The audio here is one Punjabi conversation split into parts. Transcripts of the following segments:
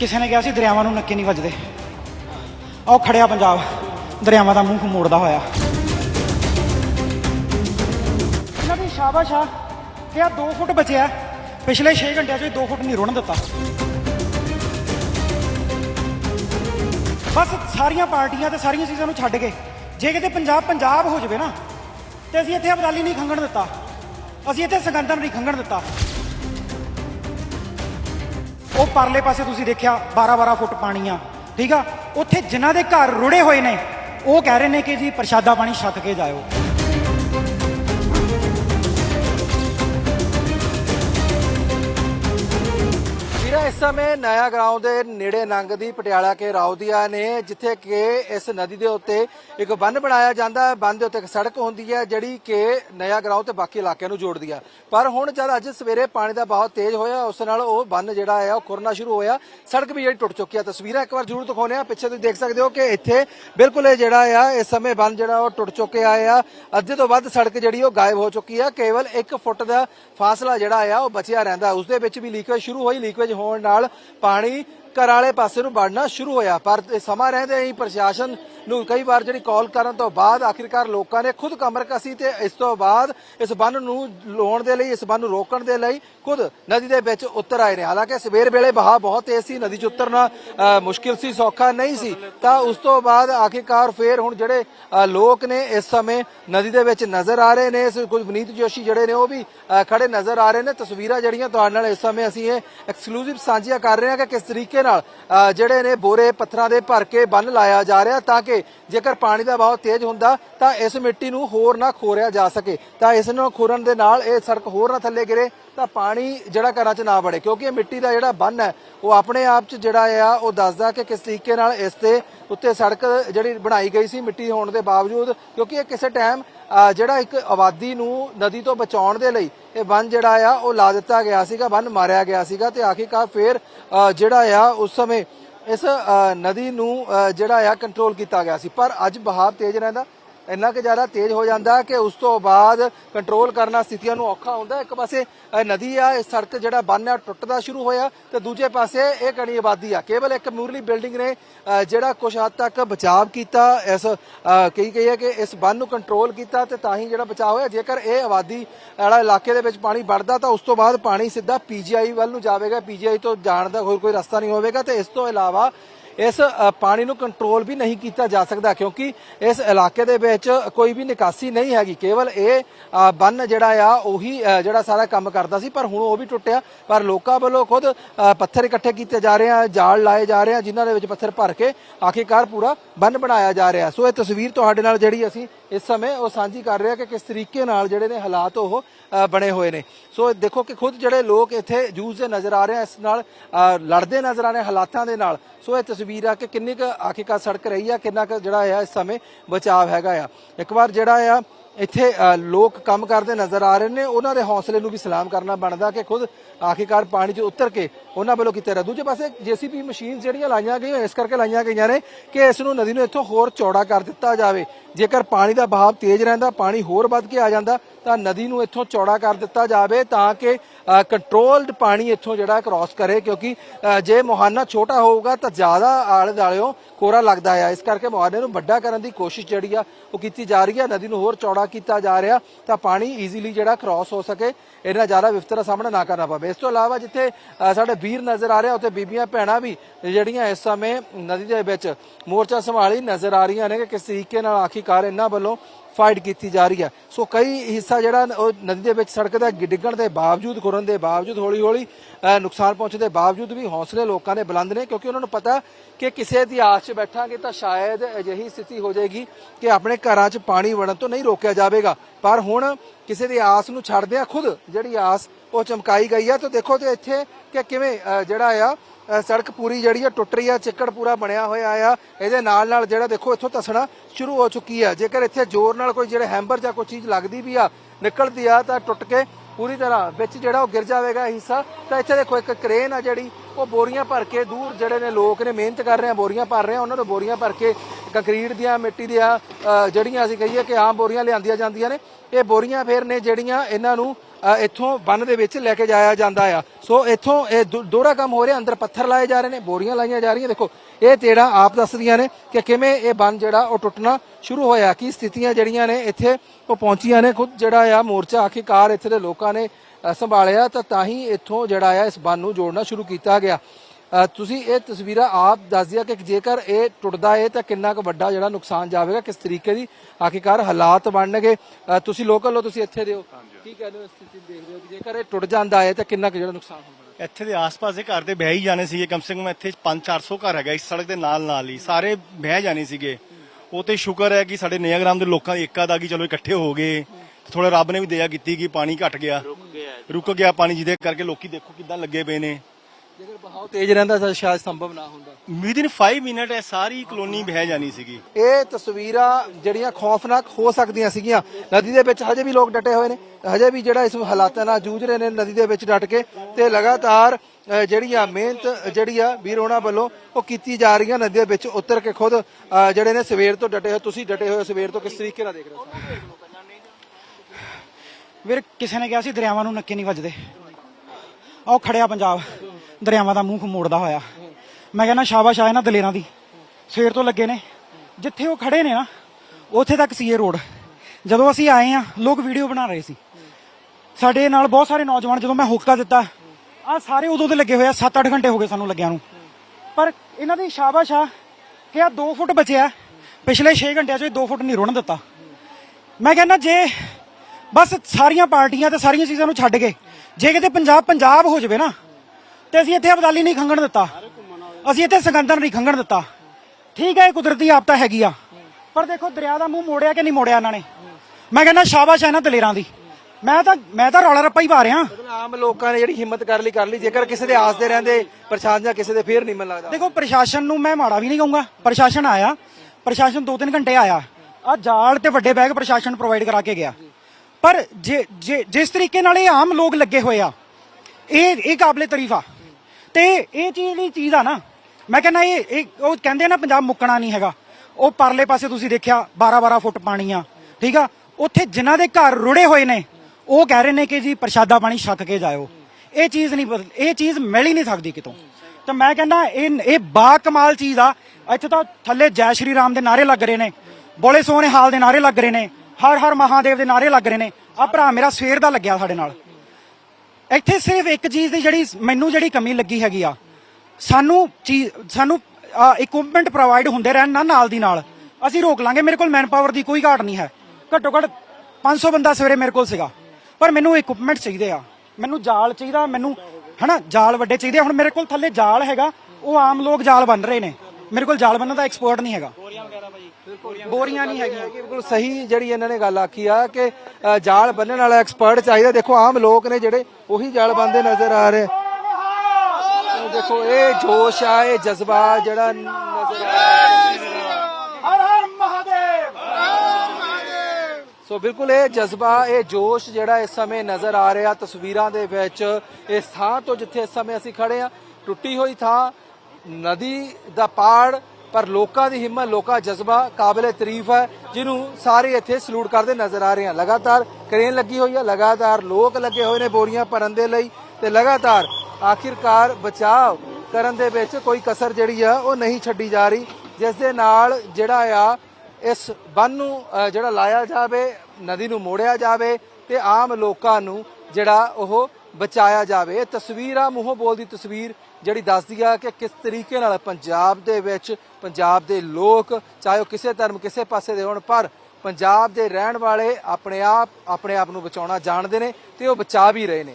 ਕਿਸੇ ਨੇ ਕਿਹਾ ਸੀ ਦਰਿਆਵਾਂ ਨੂੰ ਨੱਕੇ ਨਹੀਂ ਵੱਜਦੇ। ਆਓ ਖੜਿਆ ਪੰਜਾਬ, ਦਰਿਆਵਾਂ ਦਾ ਮੂੰਹ ਮੋੜਦਾ ਹੋਇਆ। ਇਹਨਾਂ ਦੀ ਸ਼ਾਬਾਸ਼ ਆ ਕਿ ਆ 2 ਫੁੱਟ ਬਚਿਆ। ਪਿਛਲੇ 6 ਘੰਟਿਆਂ 'ਚ 2 ਫੁੱਟ ਨਹੀਂ ਰੁੜਨ ਦਿੱਤਾ। ਬਸ ਸਾਰੀਆਂ ਪਾਰਟੀਆਂ ਤੇ ਸਾਰੀਆਂ ਚੀਜ਼ਾਂ ਨੂੰ ਛੱਡ ਕੇ, ਜੇ ਕਿਤੇ ਪੰਜਾਬ ਪੰਜਾਬ ਹੋ ਜਾਵੇ ਨਾ, ਤੇ ਅਸੀਂ ਇੱਥੇ ਅਬਦਾਲੀ ਨਹੀਂ ਖੰਗਣ ਦਿੱਤਾ। ਅਸੀਂ ਇੱਥੇ ਸਕੰਦਰ ਨਹੀਂ ਖੰਗਣ ਦਿੱਤਾ। ਉਹ ਪਰਲੇ ਪਾਸੇ ਤੁਸੀਂ ਦੇਖਿਆ 12-12 ਫੁੱਟ ਪਾਣੀ ਆ ਠੀਕ ਆ? ਉੱਥੇ ਜਿਨ੍ਹਾਂ ਦੇ ਘਰ ਰੁੜੇ ਹੋਏ ਨੇ, ਉਹ ਕਹਿ ਰਹੇ ਨੇ ਕਿ ਜੀ ਪ੍ਰਸ਼ਾਦਾ ਪਾਣੀ ਛੱਕ ਕੇ ਜਾਇਓ। ਇਸ ਸਮੇਂ ਨਇਆ ਗਰਾਉਂ ਦੇ ਨੇੜੇ ਲੰਘਦੀ ਪਟਿਆਲਾ ਕੇ ਰਾਉਦੀਆ ਨੇ, ਜਿੱਥੇ ਕਿ ਇਸ ਨਦੀ ਦੇ ਉੱਤੇ ਇੱਕ ਬੰਨ ਬਣਾਇਆ ਜਾਂਦਾ ਹੈ। ਬੰਨ ਦੇ ਉੱਤੇ ਇੱਕ ਸੜਕ ਹੁੰਦੀ ਹੈ, ਜਿਹੜੀ ਕਿ ਨਇਆ ਗਰਾਉਂ ਤੇ ਬਾਕੀ ਇਲਾਕਿਆਂ ਨੂੰ ਜੋੜਦੀ ਹੈ ਪਰ ਹੁਣ ਜਦ ਅੱਜ ਸਵੇਰੇ ਪਾਣੀ ਦਾ ਬਹੁਤ ਤੇਜ਼ ਹੋਇਆ, ਉਸ ਨਾਲ ਉਹ ਬੰਨ ਜਿਹੜਾ ਹੈ, ਉਹ ਖੁਰਨਾ ਸ਼ੁਰੂ ਹੋਇਆ। ਸੜਕ ਵੀ ਜਿਹੜੀ ਟੁੱਟ ਚੁੱਕੀ ਹੈ ਤਸਵੀਰਾਂ ਇੱਕ ਵਾਰ ਜ਼ਰੂਰ ਦਿਖਾਉਂਦੇ ਆ। ਪਿੱਛੇ ਤੁਸੀਂ ਦੇਖ ਸਕਦੇ ਹੋ ਕਿ ਇੱਥੇ ਬਿਲਕੁਲ ਇਹ ਜਿਹੜਾ ਆ, ਇਸ ਸਮੇਂ ਬੰਨ ਜਿਹੜਾ ਉਹ ਟੁੱਟ ਚੁੱਕਿਆ ਆ। ਅੱਧੇ ਤੋਂ ਵੱਧ ਸੜਕ ਜਿਹੜੀ ਉਹ ਗਾਇਬ ਹੋ ਚੁੱਕੀ ਆ। ਕੇਵਲ 1 ਫੁੱਟ ਦਾ ਫਾਸਲਾ ਜਿਹੜਾ ਆ, ਉਹ ਬਚਿਆ ਰਹਿੰਦਾ। ਉਸ ਦੇ ਵਿੱਚ ਵੀ ਲੀਕੇਜ ਸ਼ੁਰੂ ਹੋਈ। ਲੀਕੇਜ ਹੋਣ ਨਾਲ ਪਾਣੀ ਘਰਾਂ ਵਾਲੇ ਪਾਸੇ ਨੂੰ ਵੜਨਾ ਸ਼ੁਰੂ ਹੋਇਆ, ਪਰ ਸਮਾਂ ਰਹਿੰਦੇ ਹੀ ਪ੍ਰਸ਼ਾਸਨ ਨੂੰ ਕਈ ਵਾਰ ਜਿਹੜੀ ਕਾਲ ਕਰਨ ਤੋਂ ਬਾਅਦ ਆਖਿਰਕਾਰ ਲੋਕਾਂ ਨੇ ਖੁਦ ਕਮਰ ਕਸੀ ਤੇ ਇਸ ਤੋਂ ਬਾਅਦ ਇਸ ਬੰਨ ਨੂੰ ਲਾਉਣ ਦੇ ਲਈ, ਇਸ ਬੰਨ ਨੂੰ ਰੋਕਣ ਦੇ ਲਈ ਖੁਦ ਨਦੀ ਦੇ ਵਿੱਚ ਉਤਰ ਆਏ ਨੇ। ਹਾਲਾਂਕਿ ਸਵੇਰ ਵੇਲੇ ਬਹਾ ਬਹੁਤ ਤੇਜ਼ ਸੀ, ਨਦੀ 'ਚ ਉਤਰਨਾ ਮੁਸ਼ਕਿਲ ਸੀ, ਸੌਖਾ ਨਹੀਂ ਸੀ। ਤਾਂ ਉਸ ਤੋਂ ਬਾਅਦ ਆਖਿਰਕਾਰ ਫੇਰ ਹੁਣ ਜਿਹੜੇ ਲੋਕ ਨੇ ਇਸ ਸਮੇਂ ਨਦੀ ਦੇ ਵਿੱਚ ਨਜ਼ਰ ਆ ਰਹੇ ਨੇ, ਇਸ ਕੁਝ ਵਿਨੀਤ ਜੋਸ਼ੀ ਜਿਹੜੇ ਨੇ ਉਹ ਵੀ ਖੜੇ ਨਜ਼ਰ ਆ ਰਹੇ ਨੇ। ਤਸਵੀਰਾਂ ਜਿਹੜੀਆਂ ਤੁਹਾਡੇ ਨਾਲ ਇਸ ਸਮੇਂ ਅਸੀਂ ਇਹ ਐਕਸਕਲੂਸਿਵ ਸਾਂਝੀਆਂ ਕਰ ਰਹੇ ਹਾਂ ਕਿ ਕਿਸ ਤਰੀਕੇ ਨਾਲ ਅ, ਜਿਹੜੇ ਨੇ ਬੋਰੇ ਪੱਥਰਾਂ ਦੇ ਭਰ ਕੇ ਬੰਨ ਲਾਇਆ ਜਾ ਰਿਹਾ ਤਾਂ ਕਿ ਜੇਕਰ ਪਾਣੀ ਦਾ ਬਹੁਤ ਤੇਜ਼ ਹੁੰਦਾ ਤਾਂ ਇਸ ਮਿੱਟੀ ਨੂੰ ਹੋਰ ਨਾ ਖੋਰਿਆ ਜਾ ਸਕੇ। ਤਾਂ ਇਸ ਨੂੰ ਖੋਰਨ ਦੇ ਨਾਲ ਇਹ ਸੜਕ ਹੋਰ ਨਾ ਥੱਲੇ ਗਿਰੇ। ਤਾਂ ਪਾਣੀ ਜਿਹੜਾ ਘਰਾਂ 'ਚ ਨਾ ਵੜੇ, ਕਿਉਂਕਿ ਇਹ ਮਿੱਟੀ ਦਾ ਜਿਹੜਾ ਬੰਨ ਹੈ, ਉਹ ਆਪਣੇ ਆਪ 'ਚ ਜਿਹੜਾ ਆ, ਉਹ ਦੱਸਦਾ ਕਿ ਕਿਸ ਤਰੀਕੇ ਨਾਲ ਇਸ ਤੇ ਉੱਤੇ ਸੜਕ ਜਿਹੜੀ ਬਣਾਈ ਗਈ ਸੀ ਮਿੱਟੀ ਹੋਣ ਦੇ ਬਾਵਜੂਦ, ਕਿਉਂਕਿ ਇਹ ਕਿਸੇ ਟਾਈਮ ਜਿਹੜਾ ਇੱਕ ਆਬਾਦੀ ਨੂੰ ਨਦੀ ਤੋਂ ਬਚਾਉਣ ਦੇ ਲਈ ਇਹ ਬੰਨ ਜਿਹੜਾ ਆ, ਉਹ ਲਾ ਦਿੱਤਾ ਗਿਆ ਸੀਗਾ ਬੰਨ ਮਾਰਿਆ ਗਿਆ ਸੀਗਾ ਤੇ ਆਖਿਰਕਾਰ ਫੇਰ ਜਿਹੜਾ ਆ, ਉਸ ਸਮੇਂ ਇਸ ਨਦੀ ਨੂੰ ਜਿਹੜਾ ਆ ਕੰਟਰੋਲ ਕੀਤਾ ਗਿਆ ਸੀ। ਪਰ ਅੱਜ ਬਹਾਵ ਤੇਜ਼ ਰਹਿੰਦਾ ਇੰਨਾ ਕਿ ਜ਼ਿਆਦਾ ਤੇਜ਼ ਹੋ ਜਾਂਦਾ ਕਿ ਉਸ ਤੋਂ ਬਾਅਦ ਕੰਟਰੋਲ ਕਰਨਾ ਸਥਿਤੀਆਂ ਨੂੰ ਔਖਾ ਹੁੰਦਾ ਇੱਕ ਪਾਸੇ ਨਦੀ ਆ ਇਹ ਸੜਕ ਜਿਹੜਾ ਬੰਨ ਆ ਟੁੱਟਦਾ ਸ਼ੁਰੂ ਹੋਇਆ ਤੇ ਦੂਜੇ ਪਾਸੇ ਇਹ ਕਣੀ ਆਬਾਦੀ ਆ। ਕੇਵਲ ਇੱਕ ਮੂਰਲੀ ਬਿਲਡਿੰਗ ਨੇ ਜਿਹੜਾ ਕੁਝ ਹੱਦ ਤੱਕ ਬਚਾਅ ਕੀਤਾ ਇਸ ਅ, ਕਈ ਹੈ ਕਿ ਇਸ ਬੰਨ ਨੂੰ ਕੰਟਰੋਲ ਕੀਤਾ ਤੇ ਤਾਂ ਹੀ ਜਿਹੜਾ ਬਚਾਅ ਹੋਇਆ। ਜੇਕਰ ਇਹ ਆਬਾਦੀ ਵਾਲਾ ਇਲਾਕੇ ਦੇ ਵਿੱਚ ਪਾਣੀ ਵੜਦਾ ਤਾਂ ਉਸ ਤੋਂ ਬਾਅਦ ਪਾਣੀ ਸਿੱਧਾ ਪੀਜੀਆਈ ਵੱਲ ਨੂੰ ਜਾਵੇਗਾ। ਪੀਜੀਆਈ ਤੋਂ ਜਾਣ ਦਾ ਹੋਰ ਕੋਈ ਰਸਤਾ ਨਹੀਂ ਹੋਵੇਗਾ ਤੇ ਇਸ ਤੋਂ ਇਲਾਵਾ ਇਸ ਪਾਣੀ ਨੂੰ ਕੰਟਰੋਲ ਵੀ ਨਹੀਂ ਕੀਤਾ ਜਾ ਸਕਦਾ ਕਿਉਂਕਿ ਇਸ ਇਲਾਕੇ ਦੇ ਵਿੱਚ ਕੋਈ ਵੀ ਨਿਕਾਸੀ ਨਹੀਂ ਹੈਗੀ। ਕੇਵਲ ਇਹ ਬੰਨ ਜਿਹੜਾ ਆ, ਉਹੀ ਜਿਹੜਾ ਸਾਰਾ ਕੰਮ ਕਰਦਾ ਸੀ, ਪਰ ਹੁਣ ਉਹ ਵੀ ਟੁੱਟਿਆ। ਪਰ ਲੋਕਾਂ ਵੱਲੋਂ ਖੁਦ ਪੱਥਰ ਇਕੱਠੇ ਕੀਤੇ ਜਾ ਰਹੇ ਆ, ਜਾਲ ਲਾਏ ਜਾ ਰਹੇ ਆ, ਜਿਨ੍ਹਾਂ ਦੇ ਵਿੱਚ ਪੱਥਰ ਭਰ ਕੇ ਆਖਿਰਕਾਰ ਪੂਰਾ ਬੰਨ ਬਣਾਇਆ ਜਾ ਰਿਹਾ। ਸੋ ਇਹ ਤਸਵੀਰ ਤੁਹਾਡੇ ਨਾਲ ਜਿਹੜੀ ਅਸੀਂ ਇਸ ਸਮੇਂ ਉਹ ਸਾਂਝੀ ਕਰ ਰਿਹਾ ਕਿ ਕਿਸ ਤਰੀਕੇ ਨਾਲ ਜਿਹੜੇ ਨੇ ਹਾਲਾਤ ਉਹ ਬਣੇ ਹੋਏ ਨੇ। ਸੋ ਦੇਖੋ ਕਿ ਖੁਦ ਜਿਹੜੇ ਲੋਕ ਇੱਥੇ ਜੂਝਦੇ ਨਜ਼ਰ ਆ ਰਹੇ ਆ ਇਸ ਨਾਲ ਅ, ਲੜਦੇ ਨਜ਼ਰ ਆ ਰਹੇ ਹਾਲਾਤਾਂ ਦੇ ਨਾਲ। ਸੋ ਇਹ ਤਸਵੀਰ ਆ ਕਿ ਕਿੰਨੀ ਕੁ ਆਖਿਰਕਾਰ ਸੜਕ ਰਹੀ ਆ ਕਿੰਨਾ ਕੁ ਜਿਹੜਾ ਆ ਇਸ ਸਮੇਂ ਬਚਾਅ ਹੈਗਾ ਆ। ਇੱਕ ਵਾਰ ਜਿਹੜਾ ਆ ਇੱਥੇ ਲੋਕ ਕੰਮ ਕਰਦੇ ਨਜ਼ਰ ਆ ਰਹੇ ਨੇ। ਉਹਨਾਂ ਦੇ ਹੌਸਲੇ ਨੂੰ ਵੀ ਸਲਾਮ ਕਰਨਾ ਬਣਦਾ ਕਿ ਖੁਦ ਆਖਿਰਕਾਰ ਪਾਣੀ 'ਚ ਉਤਰ ਕੇ ਉਹਨਾਂ ਵੱਲੋਂ ਕੀਤਾ ਰ ਦੂਜੇ ਪਾਸੇ ਜੀਸੀਪੀ ਮਸ਼ੀਨ ਜਿਹੜੀਆਂ ਲਾਈਆਂ ਗਈਆਂ, ਇਸ ਕਰਕੇ ਲਾਈਆਂ ਗਈਆਂ ਨੇ ਕਿ ਇਸ ਨੂੰ ਨਦੀ ਨੂੰ ਇੱਥੋਂ ਹੋਰ ਚੌੜਾ ਕਰ ਦਿੱਤਾ ਜਾਵੇ। ਜੇਕਰ ਪਾਣੀ ਦਾ ਬਹਾਵ ਤੇਜ਼ ਰਹਿੰਦਾ, ਪਾਣੀ ਹੋਰ ਵੱਧ ਕੇ ਆ ਜਾਂਦਾ ਤਾਂ ਨਦੀ ਨੂੰ ਇੱਥੋਂ ਚੌੜਾ ਕਰ ਦਿੱਤਾ ਜਾਵੇ ਤਾਂ ਕਿ ਕੰਟਰੋਲਡ ਪਾਣੀ ਇੱਥੋਂ ਜਿਹੜਾ ਕ੍ਰਾਸ ਕਰੇ ਕਿਉਂਕਿ ਜੇ ਮੁਹਾਨਾ ਛੋਟਾ ਹੋਊਗਾ ਤਾਂ ਜ਼ਿਆਦਾ ਆਲੇ ਦਾਲਿਓ ਕੋਰਾ ਲੱਗਦਾ ਆ। ਇਸ ਕਰਕੇ ਮੁਹਾਨੇ ਨੂੰ ਵੱਡਾ ਕਰਨ ਦੀ ਕੋਸ਼ਿਸ਼ ਜਿਹੜੀ ਆ, ਉਹ ਕੀਤੀ ਜਾ ਰਹੀ ਹੈ ਨਦੀ ਨੂੰ ਹੋਰ ਚੌੜਾ ਕੀਤਾ ਜਾ ਰਿਹਾ ਤਾਂ ਪਾਣੀ ਈਜ਼ੀਲੀ ਜਿਹੜਾ ਕ੍ਰਾਸ ਹੋ ਸਕੇ ਇਹਨਾਂ ਜ਼ਿਆਦਾ ਵਿਫਤ ਦਾ ਸਾਹਮਣਾ ਨਾ ਕਰਨਾ ਪਵੇ। ਇਸ ਤੋਂ ਇਲਾਵਾ ਜਿੱਥੇ ਸਾਡੇ ਵੀਰ ਨਜ਼ਰ ਆ ਰਿਹਾ, ਉੱਥੇ ਬੀਬੀਆਂ ਭੈਣਾਂ ਵੀ ਜਿਹੜੀਆਂ ਇਸ ਸਮੇਂ ਨਦੀ ਦੇ ਵਿੱਚ ਮੋਰਚਾ ਸੰਭਾਲੀ ਨਜ਼ਰ ਆ ਰਹੀਆਂ ਨੇ ਕਿ ਕਿਸ ਤਰੀਕੇ ਨਾਲ ਆਖਿਰਕਾਰ ਇਹਨਾਂ ਵੱਲੋਂ ਫਾਈਟ ਕੀਤੀ ਜਾ ਰਹੀ ਹੈ। ਸੋ ਕਈ ਹਿੱਸਾ ਜਿਹੜਾ ਉਹ ਨਦੀ ਦੇ ਵਿੱਚ ਸੜਕ ਦਾ ਡਿੱਗਣ ਦੇ ਬਾਵਜੂਦ, ਖੁਰਨ ਦੇ ਬਾਵਜੂਦ ਹੌਲੀ ਹੌਲੀ ਨੁਕਸਾਨ ਪਹੁੰਚਣ ਦੇ ਬਾਵਜੂਦ ਵੀ ਹੌਸਲੇ ਲੋਕਾਂ ਦੇ ਬੁਲੰਦ ਨੇ, ਕਿਉਂਕਿ ਉਹਨਾਂ ਨੂੰ ਪਤਾ ਕਿ ਕਿਸੇ ਦੀ ਆਸ 'ਚ ਬੈਠਾਂਗੇ ਤਾਂ ਸ਼ਾਇਦ ਅਜਿਹੀ ਸਥਿਤੀ ਹੋ ਜਾਏਗੀ ਕਿ ਆਪਣੇ ਘਰਾਂ 'ਚ ਪਾਣੀ ਵੜਨ ਤੋਂ ਨਹੀਂ ਰੋਕਿਆ ਜਾਵੇਗਾ। ਪਰ ਹੁਣ ਕਿਸੇ ਦੀ ਆਸ ਨੂੰ ਛੱਡਦੇ ਆ ਖੁਦ, ਜਿਹੜੀ ਆਸ ਉਹ ਚਮਕਾਈ ਗਈ ਆ। ਤਾਂ ਦੇਖੋ ਤੇ ਇੱਥੇ ਕਿ ਕਿਵੇਂ ਜਿਹੜਾ ਆ ਸੜਕ ਪੂਰੀ ਜਿਹੜੀ ਆ ਟੁੱਟ ਰਹੀ ਆ, ਚਿੱਕੜ ਪੂਰਾ ਬਣਿਆ ਹੋਇਆ ਆ। ਇਹਦੇ ਨਾਲ ਨਾਲ ਜਿਹੜਾ ਦੇਖੋ, ਇੱਥੋਂ ਤਸਣਾ ਸ਼ੁਰੂ ਹੋ ਚੁੱਕੀ ਆ। ਜੇਕਰ ਇੱਥੇ ਜ਼ੋਰ ਨਾਲ ਕੋਈ ਜਿਹੜੇ ਹੈਂਬਰ ਜਾਂ ਕੋਈ ਚੀਜ਼ ਲੱਗਦੀ ਵੀ ਆ, ਨਿਕਲਦੀ ਆ, ਤਾਂ ਟੁੱਟ ਕੇ ਪੂਰੀ ਤਰ੍ਹਾਂ ਵਿੱਚ ਜਿਹੜਾ ਉਹ ਗਿਰ ਜਾਵੇਗਾ ਹਿੱਸਾ। ਤਾਂ ਇੱਥੇ ਦੇਖੋ, ਇੱਕ ਕ੍ਰੇਨ ਆ ਜਿਹੜੀ ਉਹ ਬੋਰੀਆਂ ਭਰ ਕੇ ਦੂਰ ਜਿਹੜੇ ਨੇ ਲੋਕ ਨੇ, ਮਿਹਨਤ ਕਰ ਰਹੇ ਆ, ਬੋਰੀਆਂ ਭਰ ਰਹੇ ਆ, ਉਹਨਾਂ ਨੂੰ ਬੋਰੀਆਂ ਭਰ ਕੇ ਕੰਕਰੀਟ ਦੀਆਂ ਮਿੱਟੀ ਦੀਆਂ ਜਿਹੜੀਆਂ ਅਸੀਂ ਕਹੀਏ ਕਿ ਆਮ ਬੋਰੀਆਂ ਲਿਆਂਦੀਆਂ ਜਾਂਦੀਆਂ ਨੇ, ਇਹ ਬੋਰੀਆਂ ਫੇਰ ਨੇ ਜਿਹੜੀਆਂ ਇਹਨਾਂ ਨੂੰ ਇੱਥੋਂ ਬੰਨ ਦੇ ਵਿੱਚ ਲੈ ਕੇ ਜਾਇਆ ਜਾਂਦਾ ਆ। ਸੋ ਇੱਥੋਂ ਇਹ ਦੋ- ਦੋਹਰਾ ਕੰਮ ਹੋ ਰਿਹਾ, ਅੰਦਰ ਪੱਥਰ ਲਾਏ ਜਾ ਰਹੇ ਨੇ, ਬੋਰੀਆਂ ਲਾਈਆਂ ਜਾ ਰਹੀਆਂ। ਦੇਖੋ, ਇਹ ਤੇੜਾ ਆਪ ਦੱਸਦੀਆਂ ਨੇ ਕਿ ਕਿਵੇਂ ਇਹ ਬੰਨ ਜਿਹੜਾ, ਉਹ ਟੁੱਟਣਾ ਸ਼ੁਰੂ ਹੋਇਆ, ਕੀ ਸਥਿਤੀਆਂ ਜਿਹੜੀਆਂ ਨੇ ਇੱਥੇ ਉਹ ਪਹੁੰਚੀਆਂ ਨੇ। ਖੁਦ ਜਿਹੜਾ ਆ ਮੋਰਚਾ, ਆਖਿਰਕਾਰ ਇੱਥੇ ਦੇ ਲੋਕਾਂ ਨੇ ਸੰਭਾਲਿਆ ਤਾਂ ਤਾਂ ਹੀ ਇੱਥੋਂ ਜਿਹੜਾ ਆ ਇਸ ਬੰਨ ਨੂੰ ਜੋੜਨਾ ਸ਼ੁਰੂ ਕੀਤਾ ਗਿਆ। ਤੁਸੀਂ ਇਹ ਤਸਵੀਰਾਂ ਆਪ ਦੱਸ ਦਿਆ ਕਿ ਜੇਕਰ ਇਹ ਟੁੱਟਦਾ ਹੈ ਤਾਂ ਕਿੰਨਾ ਕੁ ਵੱਡਾ ਜਿਹੜਾ ਨੁਕਸਾਨ ਜਾਵੇਗਾ ਕਿਸ ਤਰੀਕੇ ਦੀ ਆਖਿਰਕਾਰ ਹਾਲਾਤ ਬਣਨਗੇ। ਤੁਸੀਂ ਲੋਕਲ ਹੋ ਤੁਸੀਂ ਇੱਥੇ ਦੇ ਹੋ। ਕੀ ਕਹਿੰਦੇ ਹੋ ਇਸ ਸਥਿਤੀ ਨੂੰ ਦੇਖਦੇ ਹੋ ਕਿ ਜੇਕਰ ਇਹ ਟੁੱਟ ਜਾਂਦਾ ਹੈ ਤਾਂ ਕਿੰਨਾ ਕੁ ਜਿਹੜਾ ਨੁਕਸਾਨ ਹੋਵੇਗਾ ਇੱਥੇ ਦੇ ਆਸ-ਪਾਸ ਦੇ ਘਰ ਤੇ ਬਹਿ ਹੀ ਜਾਣੇ ਸੀਗੇ। ਕਮ ਸੇ ਕਮ ਇੱਥੇ 5-400 ਘਰ ਹੈਗਾ ਇਸ ਸੜਕ ਦੇ ਨਾਲ ਨਾਲ ਹੀ। ਸਾਰੇ ਬਹਿ ਜਾਣੇ ਸੀਗੇ। ਉਹ ਤੇ ਸ਼ੁਕਰ ਹੈ ਕਿ ਸਾਡੇ ਨਿਆਗ੍ਰਾਮ ਦੇ ਲੋਕਾਂ ਦੀ ਇੱਕਾ ਦਾ ਕਿ ਚਲੋ ਇਕੱਠੇ ਹੋ ਗਏ। ਥੋੜਾ ਰੱਬ ਨੇ ਵੀ ਦਇਆ ਕੀਤੀ ਕਿ ਪਾਣੀ ਘਟ ਗਿਆ। ਰੁਕ ਗਿਆ ਪਾਣੀ ਜਿਹਦੇ ਕਰਕੇ ਲੋਕੀ ਦੇਖੋ ਕਿਦਾਂ ਲੱਗੇ ਪਏ ਨੇ। ਜੇਕਰ ਬਹਾਓ ਤੇਜ਼ ਰਹਿੰਦਾ ਤਾਂ ਸ਼ਾਇਦ ਸੰਭਵ ਨਾ ਹੁੰਦਾ। ਵਿਦਿਨ 5 ਮਿੰਟ ਇਹ ਸਾਰੀ ਕਲੋਨੀ ਬਹਿ ਜਾਣੀ ਸੀਗੀ। ਇਹ ਤਸਵੀਰਾਂ ਜਿਹੜੀਆਂ ਖੌਫਨਾਕ ਹੋ ਸਕਦੀਆਂ ਸੀਗੀਆਂ। ਨਦੀ ਦੇ ਵਿੱਚ ਹਜੇ ਵੀ ਲੋਕ ਡਟੇ ਹੋਏ ਨੇ। ਹਜੇ ਵੀ ਜਿਹੜਾ ਇਸ ਹਾਲਾਤਾਂ ਨਾਲ ਜੂਝ ਰਹੇ ਨੇ ਨਦੀ ਦੇ ਵਿੱਚ ਡਟ ਕੇ ਤੇ ਲਗਾਤਾਰ ਅ, ਜਿਹੜੀ ਆ ਮਿਹਨਤ ਜਿਹੜੀ ਆ ਵੀਰ ਹੋਣਾ ਵੱਲੋਂ ਉਹ ਕੀਤੀ ਜਾ ਰਹੀ ਆ ਨਦੀ ਦੇ ਵਿੱਚ ਉਤਰ ਕੇ ਖੁਦ ਅ, ਜਿਹੜੇ ਨੇ ਸਵੇਰ ਤੋਂ ਡਟੇ ਹੋਏ ਤੁਸੀਂ ਡਟੇ ਹੋਏ ਹੋ ਸਵੇਰ ਤੋਂ ਕਿਸ ਤਰੀਕੇ ਨਾਲ ਦੇਖ ਰਹੇ ਹੋ? ਵੀਰ, ਕਿਸੇ ਨੇ ਕਿਹਾ ਸੀ ਦਰਿਆਵਾਂ ਨੂੰ ਨੱਕੇ ਨਹੀਂ ਵੱਜਦੇ। ਆਹ ਖੜਿਆ ਪੰਜਾਬ, ਦਰਿਆਵਾਂ ਦਾ ਮੂੰਹ ਮੋੜਦਾ ਹੋਇਆ। ਮੈਂ ਕਹਿੰਦਾ, ਸ਼ਾਬਾਸ਼ ਆ ਇਹਨਾਂ ਦਲੇਰਾਂ ਦੀ। ਸਵੇਰ ਤੋਂ ਲੱਗੇ ਨੇ। ਜਿੱਥੇ ਉਹ ਖੜੇ ਨੇ ਨਾ, ਉੱਥੇ ਤੱਕ ਸੀ ਇਹ ਰੋਡ। ਜਦੋਂ ਅਸੀਂ ਆਏ ਆ ਲੋਕ ਵੀਡੀਓ ਬਣਾ ਰਹੇ ਸੀ। ਸਾਡੇ ਨਾਲ ਬਹੁਤ ਸਾਰੇ ਨੌਜਵਾਨ, ਜਦੋਂ ਮੈਂ ਹੁੱਕਾ ਦਿੱਤਾ ਆ ਸਾਰੇ ਉਦੋਂ ਦੇ ਲੱਗੇ ਹੋਏ ਆ 7-8 ਘੰਟੇ ਹੋ ਗਏ ਸਾਨੂੰ ਲੱਗਿਆ ਨੂੰ। ਪਰ ਇਹਨਾਂ ਦੀ ਸ਼ਾਬਾਸ਼ ਆ ਕਿ ਆ 2 ਫੁੱਟ ਬਚਿਆ। ਪਿਛਲੇ 6 ਘੰਟਿਆਂ 'ਚ 2 ਫੁੱਟ ਨਹੀਂ ਰੁੜਨ ਦਿੱਤਾ। ਮੈਂ ਕਹਿੰਦਾ, ਜੇ ਬਸ ਸਾਰੀਆਂ ਪਾਰਟੀਆਂ ਤੇ ਸਾਰੀਆਂ ਚੀਜ਼ਾਂ ਨੂੰ ਛੱਡ ਕੇ ਜੇ ਕਿਤੇ ਪੰਜਾਬ ਪੰਜਾਬ ਹੋ ਜਾਵੇ ਨਾ ਤੇ ਅਸੀਂ ਇੱਥੇ ਅਬਦਾਲੀ ਨਹੀਂ ਖੰਗਣ ਦਿੱਤਾ। ਅਸੀਂ ਇੱਥੇ ਸਿਕੰਦਰ ਨਹੀਂ ਖੰਗਣ ਦਿੱਤਾ। ਠੀਕ ਹੈ ਇਹ ਕੁਦਰਤੀ ਆਪਤਾ ਹੈਗੀ ਆ। ਪਰ ਦੇਖੋ ਦਰਿਆ ਦਾ ਮੂੰਹ ਮੋੜਿਆ ਕਿ ਨਹੀਂ ਮੋੜਿਆ ਇਹਨਾਂ ਨੇ? ਮੈਂ ਕਹਿੰਦਾ ਸ਼ਾਬਾਸ਼ ਹੈ ਇਹਨਾਂ ਦਲੇਰਾਂ ਦੀ। ਮੈਂ ਤਾਂ ਮੈਂ ਤਾਂ ਰੌਲਾ ਰੱਪਾ ਹੀ ਪਾ ਰਿਹਾ। ਆਮ ਲੋਕਾਂ ਨੇ ਜਿਹੜੀ ਹਿੰਮਤ ਕਰ ਲਈ ਕਰ ਲਈ। ਜੇਕਰ ਕਿਸੇ ਦੇ ਆਸ ਦੇ ਰਹਿੰਦੇ ਪ੍ਰਸ਼ਾਸਨ ਜਾਂ ਕਿਸੇ ਦੇ ਫੇਰ ਨਹੀਂ ਮਨ ਲੱਗਦਾ। ਦੇਖੋ ਪ੍ਰਸ਼ਾਸਨ ਨੂੰ ਮੈਂ ਮਾੜਾ ਵੀ ਨਹੀਂ ਕਹੂੰਗਾ। ਪ੍ਰਸ਼ਾਸਨ ਆਇਆ। ਪ੍ਰਸ਼ਾਸਨ 2-3 ਘੰਟੇ ਆਇਆ। ਆ ਜਾਲ ਤੇ ਵੱਡੇ ਬੈਗ ਪ੍ਰਸ਼ਾਸਨ ਪ੍ਰੋਵਾਈਡ ਕਰਾ ਕੇ ਗਿਆ। ਪਰ ਜੇ, ਜੇ- ਜਿਸ ਤਰੀਕੇ ਨਾਲ ਇਹ ਆਮ ਲੋਕ ਲੱਗੇ ਹੋਏ ਆ, ਇਹ ਇਹ ਕਾਬਲੇ ਤਾਰੀਫ ਆ। ਤੇ ਇਹ ਚੀਜ਼ ਦੀ ਚੀਜ਼ ਆ ਨਾ, ਮੈਂ ਕਹਿੰਦਾ ਇਹ ਇਹ, ਉਹ ਕਹਿੰਦੇ ਆ ਨਾ ਪੰਜਾਬ ਮੁੱਕਣਾ ਨਹੀਂ ਹੈਗਾ। ਉਹ ਪਰਲੇ ਪਾਸੇ ਤੁਸੀਂ ਦੇਖਿਆ 12-12 ਫੁੱਟ ਪਾਣੀ ਆ, ਠੀਕ ਆ? ਉੱਥੇ ਜਿਨ੍ਹਾਂ ਦੇ ਘਰ ਰੁੜੇ ਹੋਏ ਨੇ, ਉਹ ਕਹਿ ਰਹੇ ਨੇ ਕਿ ਜੀ ਪ੍ਰਸ਼ਾਦਾ ਪਾਣੀ ਛੱਕ ਕੇ ਜਾਇਓ। ਇਹ ਚੀਜ਼ ਨਹੀਂ ਬਦਲ ਇਹ ਚੀਜ਼ ਮਿਲ ਹੀ ਨਹੀਂ ਸਕਦੀ ਕਿਤੋਂ। ਤਾਂ ਮੈਂ ਕਹਿੰਦਾ ਇਹ ਇਹ ਬਾ ਕਮਾਲ ਚੀਜ਼ ਆ। ਇੱਥੇ ਤਾਂ ਥੱਲੇ ਜੈ ਸ਼੍ਰੀ ਰਾਮ ਦੇ ਨਾਰੇ ਲੱਗ ਰਹੇ ਨੇ, ਬੋਲੇ ਸੋਹਣੇ ਹਾਲ ਦੇ ਨਾਰੇ ਲੱਗ ਰਹੇ ਨੇ। ਹਰ ਹਰ ਮਹਾਦੇਵ ਦੇ ਨਾਰੇ ਲੱਗ ਰਹੇ ਨੇ। ਆ ਭਰਾ ਮੇਰਾ ਸਵੇਰ ਦਾ ਲੱਗਿਆ ਸਾਡੇ ਨਾਲ। ਇੱਥੇ ਸਿਰਫ ਇੱਕ ਚੀਜ਼ ਦੀ ਜਿਹੜੀ ਮੈਨੂੰ ਜਿਹੜੀ ਕਮੀ ਲੱਗੀ ਹੈਗੀ ਆ, ਸਾਨੂੰ ਚੀਜ਼ ਸਾਨੂੰ ਇਕਵਿਪਮੈਂਟ ਪ੍ਰੋਵਾਈਡ ਹੁੰਦੇ ਰਹਿਣ ਨਾ ਨਾਲ ਦੀ ਨਾਲ। ਅਸੀਂ ਰੋਕ ਲਾਂਗੇ, ਮੇਰੇ ਕੋਲ ਮੈਨ ਪਾਵਰ ਦੀ ਕੋਈ ਘਾਟ ਨਹੀਂ ਹੈ। ਘੱਟੋ ਘੱਟ 500 ਬੰਦਾ ਸਵੇਰੇ ਮੇਰੇ ਕੋਲ ਸੀਗਾ। ਪਰ ਮੈਨੂੰ ਇਕਵਿਪਮੈਂਟ ਚਾਹੀਦੇ ਆ। ਮੈਨੂੰ ਜਾਲ ਚਾਹੀਦਾ, ਮੈਨੂੰ, ਹਨਾ, ਜਾਲ ਵੱਡੇ ਚਾਹੀਦੇ ਆ। ਹੁਣ ਮੇਰੇ ਕੋਲ ਥੱਲੇ ਜਾਲ ਹੈਗਾ, ਉਹ ਆਮ ਲੋਕ ਜਾਲ ਬਣ ਰਹੇ ਨੇ। ਮੇਰੇ ਕੋਲ ਜਾਲ ਬੰਨਣ ਦਾ ਐਕਸਪਰਟ ਨਹੀਂ ਹੈਗਾ। ਬੋਰੀਆਂ ਨਹੀਂ ਹੈਗੀਆਂ। ਬਿਲਕੁਲ ਸਹੀ ਜਿਹੜੀ ਇਹਨਾਂ ਨੇ ਗੱਲ ਆਖੀ ਆ ਕਿ ਜਾਲ ਬੰਨਣ ਵਾਲਾ ਐਕਸਪਰਟ ਚਾਹੀਦਾ। ਦੇਖੋ ਆਮ ਲੋਕ ਨੇ ਜਿਹੜੇ ਉਹੀ ਜਾਲ ਬੰਨਦੇ ਨਜ਼ਰ ਆ ਰਹੇ। ਦੇਖੋ ਇਹ ਜੋਸ਼ ਆ ਇਹ ਜਜ਼ਬਾ ਜਿਹੜਾ ਨਜ਼ਰ ਆ ਰਿਹਾ। ਹਰ ਹਰ ਮਹਾਦੇਵ। ਸੋ ਬਿਲਕੁਲ ਇਹ ਜਜ਼ਬਾ ਇਹ ਜੋਸ਼ ਜਿਹੜਾ ਇਸ ਸਮੇਂ ਨਜ਼ਰ ਆ ਰਿਹਾ ਤਸਵੀਰਾਂ ਦੇ ਵਿੱਚ। ਇਸ ਥਾਂ ਤੋਂ ਜਿੱਥੇ ਇਸ ਸਮੇਂ ਅਸੀਂ ਖੜੇ ਆ ਟੁੱਟੀ ਹੋਈ ਥਾਂ ਨਦੀ ਦਾ ਪਾੜ ਪਰ ਲੋਕਾਂ ਦੀ ਹਿੰਮਤ, ਲੋਕਾਂ ਦਾ ਜਜ਼ਬਾ ਕਾਬਿਲੇ ਤਾਰੀਫ ਹੈ, ਜਿਹਨੂੰ ਸਾਰੇ ਇੱਥੇ ਸਲੂਟ ਕਰਦੇ ਨਜ਼ਰ ਆ ਰਹੇ ਆ ਲਗਾਤਾਰ ਕਰੇਨ ਲੱਗੀ ਹੋਈ ਹੈ, ਲਗਾਤਾਰ ਲੋਕ ਲੱਗੇ ਹੋਏ ਨੇ ਬੋਰੀਆਂ ਭਰਨ ਦੇ ਲਈ ਤੇ ਲਗਾਤਾਰ ਆਖਿਰਕਾਰ ਬਚਾਅ ਕਰਨ ਦੇ ਵਿੱਚ ਕੋਈ ਕਸਰ ਜਿਹੜੀ ਆ, ਉਹ ਨਹੀਂ ਛੱਡੀ ਜਾ ਰਹੀ, ਜਿਸ ਦੇ ਨਾਲ ਜਿਹੜਾ ਆ, ਇਸ ਬੰਨ ਨੂੰ ਜਿਹੜਾ ਲਾਇਆ ਜਾਵੇ, ਨਦੀ ਨੂੰ ਮੋੜਿਆ ਜਾਵੇ ਤੇ ਆਮ ਲੋਕਾਂ ਨੂੰ ਜਿਹੜਾ ਉਹ ਬਚਾਇਆ ਜਾਵੇ। ਇਹ ਤਸਵੀਰ ਆ, ਮੂੰਹੋਂ ਬੋਲਦੀ ਤਸਵੀਰ ਜਿਹੜੀ ਦੱਸਦੀ ਆ ਕਿ ਕਿਸ ਤਰੀਕੇ ਨਾਲ ਪੰਜਾਬ ਦੇ ਵਿੱਚ ਪੰਜਾਬ ਦੇ ਲੋਕ, ਚਾਹੇ ਉਹ ਕਿਸੇ ਧਰਮ, ਕਿਸੇ ਪਾਸੇ ਦੇ ਹੋਣ, ਪਰ ਪੰਜਾਬ ਦੇ ਰਹਿਣ ਵਾਲੇ ਆਪਣੇ ਆਪ ਆਪਣੇ ਆਪ ਨੂੰ ਬਚਾਉਣਾ ਜਾਣਦੇ ਨੇ ਤੇ ਉਹ ਬਚਾ ਵੀ ਰਹੇ ਨੇ।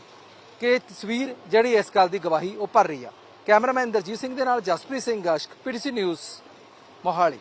ਕਿ ਤਸਵੀਰ ਜਿਹੜੀ ਇਸ ਗੱਲ ਦੀ ਗਵਾਹੀ ਉਹ ਭਰ ਰਹੀ ਆ। ਕੈਮਰਾਮੈਨ ਦਰਜੀਤ ਸਿੰਘ ਦੇ ਨਾਲ ਜਸਪ੍ਰੀਤ ਸਿੰਘ ਗਸ਼ਕ ਪੀਟੀਸੀ ਨਿਊਜ਼, ਮੋਹਾਲੀ।